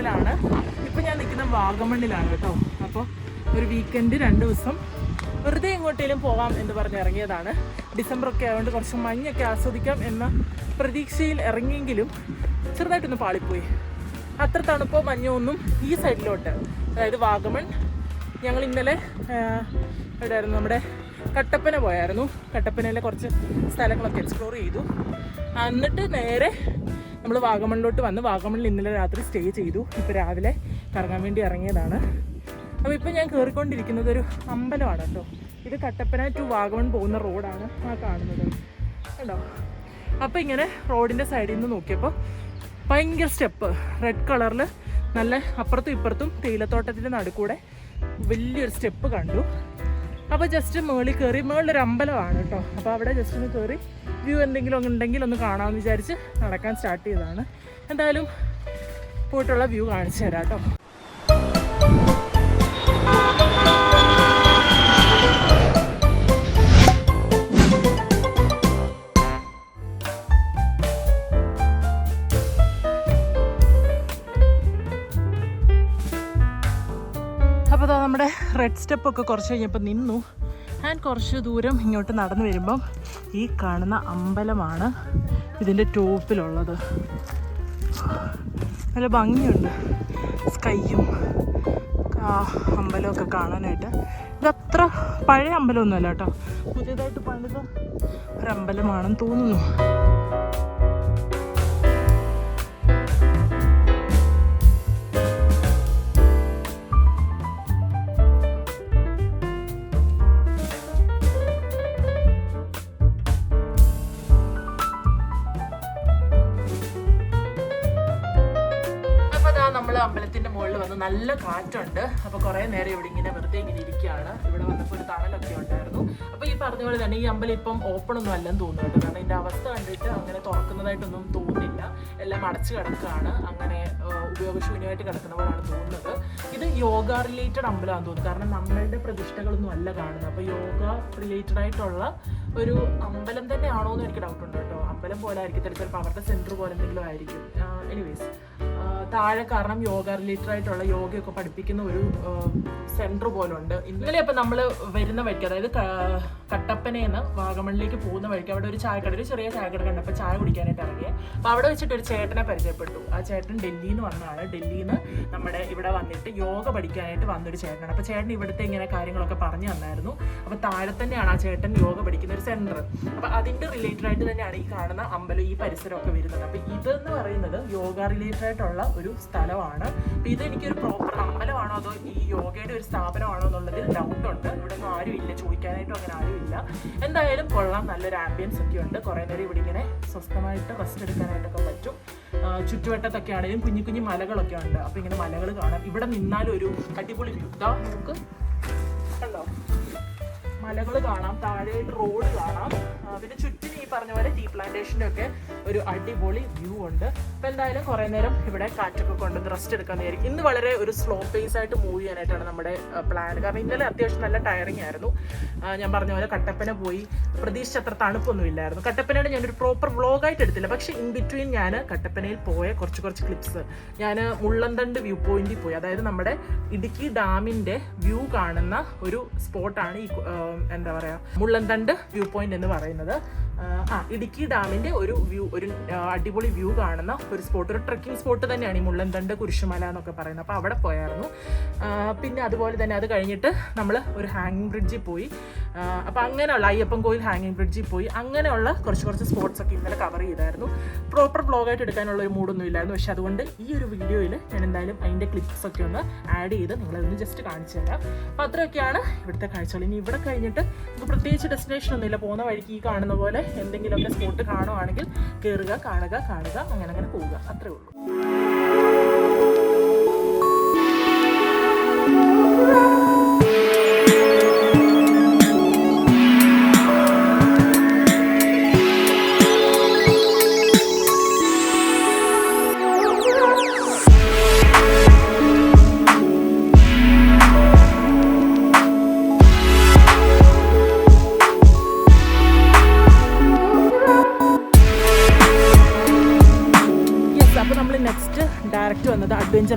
ട്രിപ്പിലാണ് ഇപ്പം ഞാൻ നിൽക്കുന്ന വാഗമണ്ണിലാണ് കേട്ടോ. അപ്പോൾ ഒരു വീക്കെൻഡ് രണ്ട് ദിവസം വെറുതെ എങ്ങോട്ടേലും പോകാം എന്ന് പറഞ്ഞ് ഇറങ്ങിയതാണ്. ഡിസംബർ ഒക്കെ ആയതുകൊണ്ട് കുറച്ച് മഞ്ഞൊക്കെ ആസ്വദിക്കാം എന്ന പ്രതീക്ഷയിൽ ഇറങ്ങിയെങ്കിലും ചെറുതായിട്ടൊന്ന് പാളിപ്പോയി. അത്ര തണുപ്പോ മഞ്ഞോ ഒന്നും ഈ സൈഡിലോട്ട് അതായത് വാഗമൺ. ഞങ്ങൾ ഇന്നലെ എവിടെയായിരുന്നു? നമ്മുടെ കട്ടപ്പന പോയായിരുന്നു. കട്ടപ്പനയിലെ കുറച്ച് സ്ഥലങ്ങളൊക്കെ എക്സ്പ്ലോർ ചെയ്തു. എന്നിട്ട് നേരെ നമ്മൾ വാഗമണിലോട്ട് വന്ന് വാഗമണിൽ ഇന്നലെ രാത്രി സ്റ്റേ ചെയ്തു. ഇപ്പോൾ രാവിലെ കറങ്ങാൻ വേണ്ടി ഇറങ്ങിയതാണ്. അപ്പോൾ ഇപ്പം ഞാൻ കയറിക്കൊണ്ടിരിക്കുന്നത് ഒരു അമ്പലമാണ് കേട്ടോ. ഇത് കട്ടപ്പന ടു വാഗമൺ പോകുന്ന റോഡാണ് ആ കാണുന്നത്. കേട്ടോ അപ്പോൾ ഇങ്ങനെ റോഡിന്റെ സൈഡിൽ നിന്ന് നോക്കിയപ്പോൾ ഭയങ്കര സ്റ്റെപ്പ്. റെഡ് കളറിൽ നല്ല അപ്പുറത്തും ഇപ്പുറത്തും തേയിലത്തോട്ടത്തിന്റെ നടുക്കൂടെ വലിയൊരു സ്റ്റെപ്പ് കണ്ടു. അപ്പോൾ ജസ്റ്റ് മുകളിൽ കയറി മുകളിലൊരു അമ്പലമാണ് കേട്ടോ. അപ്പോൾ അവിടെ ജസ്റ്റ് ഒന്ന് കയറി വ്യൂ എന്തെങ്കിലും ഉണ്ടെങ്കിൽ ഒന്ന് കാണാമെന്ന് വിചാരിച്ച് നടക്കാൻ സ്റ്റാർട്ട് ചെയ്തതാണ്. എന്തായാലും പോയിട്ടുള്ള വ്യൂ കാണിച്ചു തരാം കേട്ടോ. നമ്മുടെ റെഡ് സ്റ്റെപ്പൊക്കെ കുറച്ച് കഴിഞ്ഞപ്പോൾ നിന്നു. ആൻഡ് കുറച്ച് ദൂരം ഇങ്ങോട്ട് നടന്നു വരുമ്പം ഈ കാണുന്ന അമ്പലമാണ് ഇതിന്റെ ടോപ്പിലുള്ളത്. നല്ല ഭംഗിയുണ്ട്. സ്കൈയും അമ്പലമൊക്കെ കാണാനായിട്ട്. ഇതത്ര പഴയ അമ്പലമൊന്നുമല്ല കേട്ടോ. പുതിയതായിട്ട് പണിത ഒരമ്പലമാണെന്ന് തോന്നുന്നു. നല്ല കാറ്റുണ്ട്. അപ്പൊ കുറെ നേരം ഇവിടെ ഇങ്ങനെ വെറുതെ ഇങ്ങനെ ഇരിക്കുകയാണ്. ഇവിടെ വന്നപ്പോൾ ഒരു തണലൊക്കെ ഉണ്ടായിരുന്നു. അപ്പൊ ഈ പറഞ്ഞ പോലെ തന്നെ ഈ അമ്പലം ഇപ്പം ഓപ്പൺ ഒന്നും അല്ലെന്ന് തോന്നുന്നുണ്ട്. കാരണം ഇതിന്റെ അവസ്ഥ കണ്ടിട്ട് അങ്ങനെ തുറക്കുന്നതായിട്ടൊന്നും തോന്നില്ല എല്ലാം അടച്ചു കിടക്കുകയാണ്. അങ്ങനെ ഉപയോഗശൂന്യമായിട്ട് കിടക്കുന്ന പോലെയാണ് തോന്നുന്നത്. ഇത് യോഗ റിലേറ്റഡ് അമ്പലമാണെന്ന് തോന്നുന്നു. കാരണം നമ്മളുടെ പ്രതിഷ്ഠകളൊന്നും അല്ല കാണുന്നത്. അപ്പൊ യോഗ റിലേറ്റഡ് ആയിട്ടുള്ള ഒരു അമ്പലം തന്നെയാണോ എന്ന് എനിക്ക് ഡൗട്ട് ഉണ്ട് കേട്ടോ. അമ്പലം പോലെ ആയിരിക്കും. ചിലപ്പോൾ അവരുടെ സെന്റർ പോലെ എന്തെങ്കിലും ആയിരിക്കും. എനിവേസ് താഴെ കാരണം യോഗ റിലേറ്റഡ് ആയിട്ടുള്ള യോഗയൊക്കെ പഠിപ്പിക്കുന്ന ഒരു സെന്റർ പോലുണ്ട്. ഇന്നലെ അപ്പം നമ്മൾ വരുന്ന വഴിക്ക് അതായത് കട്ടപ്പനയെന്ന് വാഗമണിലേക്ക് പോകുന്ന വഴിക്ക് അവിടെ ഒരു ചായക്കട ഒരു ചെറിയ ചായക്കട കണ്ടപ്പോൾ ചായ കുടിക്കാനായിട്ട് ഇറങ്ങിയത് അപ്പോൾ അവിടെ വെച്ചിട്ട് ഒരു ചേട്ടനെ പരിചയപ്പെട്ടു. ആ ചേട്ടൻ ഡൽഹിയിൽ നിന്ന് വന്നതാണ്. ഡൽഹിയിൽ നിന്ന് നമ്മുടെ ഇവിടെ വന്നിട്ട് യോഗ പഠിക്കാനായിട്ട് വന്നൊരു ചേട്ടനാണ്. അപ്പോൾ ചേട്ടൻ ഇവിടുത്തെ ഇങ്ങനെ കാര്യങ്ങളൊക്കെ പറഞ്ഞു തന്നായിരുന്നു. അപ്പോൾ താഴെ തന്നെയാണ് ആ ചേട്ടൻ യോഗ പഠിക്കുന്ന ഒരു സെന്റർ അപ്പോൾ അതിന്റെ റിലേറ്റഡ് ആയിട്ട് തന്നെയാണ് ഈ കാണുന്ന അമ്പലം ഈ പരിസരമൊക്കെ വരുന്നത്. അപ്പോൾ ഇതെന്ന് പറയുന്നത് യോഗ റിലേറ്റഡ് ആയിട്ടുള്ള ഒരു സ്ഥലമാണ്. അപ്പോൾ ഇത് എനിക്കൊരു പ്രോപ്പർ അമ്പലമാണോ അതോ ഈ യോഗയുടെ ഒരു സ്ഥാപനമാണോ എന്നുള്ളതിൽ ഡൗട്ട് ഉണ്ട്. ഇവിടെ ഒന്നും ആരും ഇല്ല. ചോദിക്കാനായിട്ടും അങ്ങനെ ആരും ഇല്ല. എന്തായാലും കൊള്ളാം. നല്ലൊരു ആംബിയൻസ് ഒക്കെ ഉണ്ട്. കുറേ നേരം ഇവിടെ ഇങ്ങനെ സ്വസ്ഥമായിട്ട് റെസ്റ്റ് എടുക്കാനായിട്ടൊക്കെ പറ്റും. ചുറ്റുവട്ടത്തൊക്കെ ആണെങ്കിലും കുഞ്ഞു കുഞ്ഞു മലകളൊക്കെ ഉണ്ട്. അപ്പോൾ ഇങ്ങനെ മലകൾ കാണാം. ഇവിടെ നിന്നാലും ഒരു അടിപൊളി വ്യൂ നമുക്ക് കണ്ടോ? മലകൾ കാണാം താഴെയായിട്ട് റോഡ് കാണാം. പിന്നെ ചുറ്റിനും ഈ പറഞ്ഞ പോലെ ടീ പ്ലാന്റേഷന്റെ ഒക്കെ ഒരു അടിപൊളി വ്യൂ ഉണ്ട്. അപ്പം എന്തായാലും കുറേ നേരം ഇവിടെ കാറ്റൊക്കെ കൊണ്ട് റെസ്റ്റ് എടുക്കാമെന്നായിരിക്കും ഇന്ന് വളരെ ഒരു സ്ലോ പേസ് ആയിട്ട് മൂവ് ചെയ്യാനായിട്ടാണ് നമ്മുടെ പ്ലാൻ കാരണം ഇന്നലെ അത്യാവശ്യം നല്ല ടയറിങ് ആയിരുന്നു. ഞാൻ പറഞ്ഞ പോലെ കട്ടപ്പന പോയി. പ്രതീക്ഷിച്ച അത്ര തണുപ്പൊന്നും ഇല്ലായിരുന്നു. കട്ടപ്പനയുടെ ഞാനൊരു പ്രോപ്പർ വ്ളോഗായിട്ട് എടുത്തില്ല. പക്ഷേ ഇൻ ബിറ്റ്വീൻ ഞാൻ കട്ടപ്പനയിൽ പോയ കുറച്ച് കുറച്ച് ക്ലിപ്സ് ഞാൻ മുള്ളന്തണ്ട് വ്യൂ പോയിന്റിൽ പോയി. അതായത് നമ്മുടെ ഇടുക്കി ഡാമിന്റെ വ്യൂ കാണുന്ന ഒരു സ്പോട്ടാണ് ഈ എന്താ പറയുക മുള്ളന്തണ്ട് വ്യൂ പോയിന്റ് എന്ന് പറയുന്നത്. ആ, ഇടുക്കി ഡാമിന്റെ ഒരു വ്യൂ ഒരു അടിപൊളി വ്യൂ കാണുന്ന ഒരു സ്പോട്ട് ഒരു ട്രക്കിംഗ് സ്പോട്ട് തന്നെയാണ് ഈ മുള്ളന്തണ്ട് കുരിശുമല എന്നൊക്കെ പറയുന്നത്. അപ്പോൾ അവിടെ പോയായിരുന്നു. പിന്നെ അതുപോലെ തന്നെ അത് കഴിഞ്ഞിട്ട് നമ്മൾ ഒരു ഹാങ്ങിങ് ബ്രിഡ്ജിൽ പോയി. അപ്പോൾ അങ്ങനെയുള്ള അയ്യപ്പൻ കോയിൽ ഹാങ്ങിങ് ബ്രിഡ്ജിൽ പോയി. അങ്ങനെയുള്ള കുറച്ച് കുറച്ച് സ്പോട്ട്സ് ഒക്കെ ഇന്നലെ കവർ ചെയ്തായിരുന്നു. പ്രോപ്പർ ബ്ലോഗായിട്ട് എടുക്കാനുള്ള ഒരു മൂഡൊന്നും ഇല്ലായിരുന്നു. പക്ഷെ അതുകൊണ്ട് ഈ ഒരു വീഡിയോയിൽ ഞാൻ എന്തായാലും അതിന്റെ ക്ലിപ്സ് ഒക്കെ ഒന്ന് ആഡ് ചെയ്ത് നിങ്ങളതൊന്ന് ജസ്റ്റ് കാണിച്ചു തരാം. അപ്പോൾ അത്രയൊക്കെയാണ് ഇവിടുത്തെ കാഴ്ചകൾ. ഇനി ഇവിടെ കഴിഞ്ഞിട്ട് നമുക്ക് പ്രത്യേകിച്ച് ഡെസ്റ്റിനേഷൻ ഒന്നുമില്ല. പോകുന്ന വഴിക്ക് ഈ കാണുന്ന പോലെ എന്തെങ്കിലുമൊക്കെ സ്പോട്ട് കാണുവാണെങ്കിൽ കയറുക കാണുക കാണുക അങ്ങനെ അങ്ങനെ പോവുക. അത്രേ ഉള്ളൂ.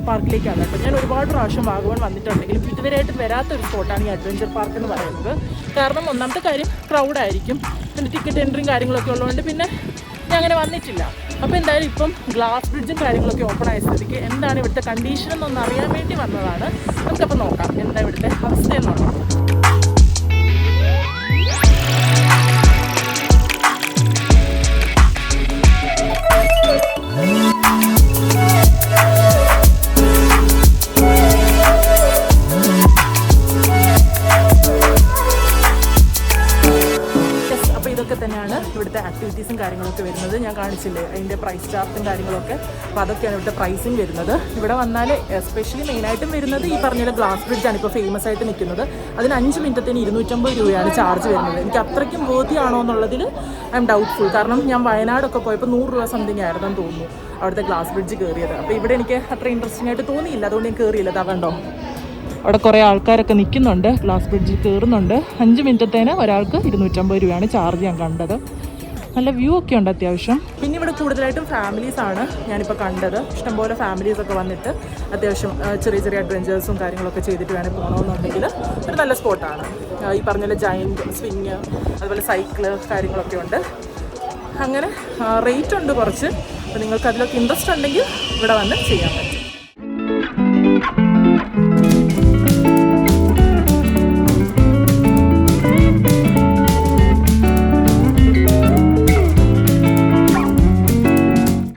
പാർക്കിലേക്കാണ്. കേട്ടോ ഞാൻ ഒരുപാട് പ്രാവശ്യം വാഗവൺ വന്നിട്ടുണ്ടെങ്കിലും ഇതുവരെയായിട്ടും വരാത്തൊരു സ്പോട്ടാണ് ഈ അഡ്വഞ്ചർ പാർക്ക് എന്ന് പറയുന്നത്. കാരണം ഒന്നാമത്തെ കാര്യം ക്രൗഡായിരിക്കും പിന്നെ ടിക്കറ്റ് എൻട്രിയും കാര്യങ്ങളൊക്കെ ഉള്ളതുകൊണ്ട് പിന്നെ ഞാൻ അങ്ങനെ വന്നിട്ടില്ല. അപ്പോൾ എന്തായാലും ഇപ്പം ഗ്ലാസ് ബ്രിഡ്ജും കാര്യങ്ങളൊക്കെ ഓപ്പൺ ആയ സ്ഥിതിക്ക് എന്താണ് ഇവിടുത്തെ കണ്ടീഷൻ എന്നൊന്ന് അറിയാൻ വേണ്ടി വന്നതാണ്. നമുക്കപ്പോൾ നോക്കാം. എന്താ ഇവിടുത്തെ അവസ്ഥ എന്നുള്ളത് ഇവിടുത്തെ ആക്ടിവിറ്റീസും കാര്യങ്ങളൊക്കെ വരുന്നത് ഞാൻ കാണിച്ചില്ലേ? അതിന്റെ പ്രൈസ് ചാർട്ടും കാര്യങ്ങളൊക്കെ. അപ്പോൾ അതൊക്കെയാണ് ഇവിടുത്തെ പ്രൈസിങ് വരുന്നത്. ഇവിടെ വന്നാൽ എസ്പെഷ്യലി മെയിനായിട്ടും വരുന്നത് ഈ പറഞ്ഞ ഗ്ലാസ് ബ്രിഡ്ജാണ് ഇപ്പോൾ ഫേമസ് ആയിട്ട് നിൽക്കുന്നത്. അതിന് അഞ്ച് മിനിറ്റത്തിന് ഇരുന്നൂറ്റമ്പത് രൂപയാണ് ചാർജ് വരുന്നത്. എനിക്ക് അത്രയ്ക്കും ബോധ്യമാണോ എന്നുള്ളതിൽ ഐ എം ഡൗട്ട്ഫുൾ കാരണം ഞാൻ വയനാടൊക്കെ പോയപ്പോൾ നൂറ് രൂപ സംതിങ് ആയിരുന്നെന്ന് തോന്നുന്നു അവിടുത്തെ ഗ്ലാസ് ബ്രിഡ്ജ് കയറിയത് അപ്പോൾ ഇവിടെ എനിക്ക് അത്ര ഇൻട്രസ്റ്റിംഗ് ആയിട്ട് തോന്നിയില്ല. അതുകൊണ്ട് ഞാൻ കയറിയില്ല കണ്ടോ? അവിടെ കുറേ ആൾക്കാരൊക്കെ നിൽക്കുന്നുണ്ട്. ഗ്ലാസ് ബ്രിഡ്ജിൽ കയറുന്നുണ്ട് അഞ്ച് മിനിറ്റത്തേന് ഒരാൾക്ക് ഇരുന്നൂറ്റമ്പത് രൂപയാണ് ചാർജ് ഞാൻ കണ്ടത്. നല്ല വ്യൂ ഒക്കെ ഉണ്ട് അത്യാവശ്യം. പിന്നെ ഇവിടെ കൂടുതലായിട്ടും ഫാമിലീസ് ആണ് ഞാനിപ്പോൾ കണ്ടത്. ഇഷ്ടംപോലെ ഫാമിലീസ് ഒക്കെ വന്നിട്ട് അത്യാവശ്യം ചെറിയ ചെറിയ അഡ്വഞ്ചേഴ്സും കാര്യങ്ങളൊക്കെ ചെയ്തിട്ട് വേണേൽ പോകണമെന്നുണ്ടെങ്കിൽ ഒരു നല്ല സ്പോട്ടാണ് ഈ പറഞ്ഞ പോലെ ജൈന്റ് സ്വിങ് അതുപോലെ സൈക്കിൾ കാര്യങ്ങളൊക്കെ ഉണ്ട്. അങ്ങനെ റേറ്റ് ഉണ്ട് കുറച്ച്. അപ്പോൾ നിങ്ങൾക്ക് അതിലൊക്കെ ഇൻട്രസ്റ്റ് ഉണ്ടെങ്കിൽ ഇവിടെ വന്ന് ചെയ്യാൻ പറ്റും.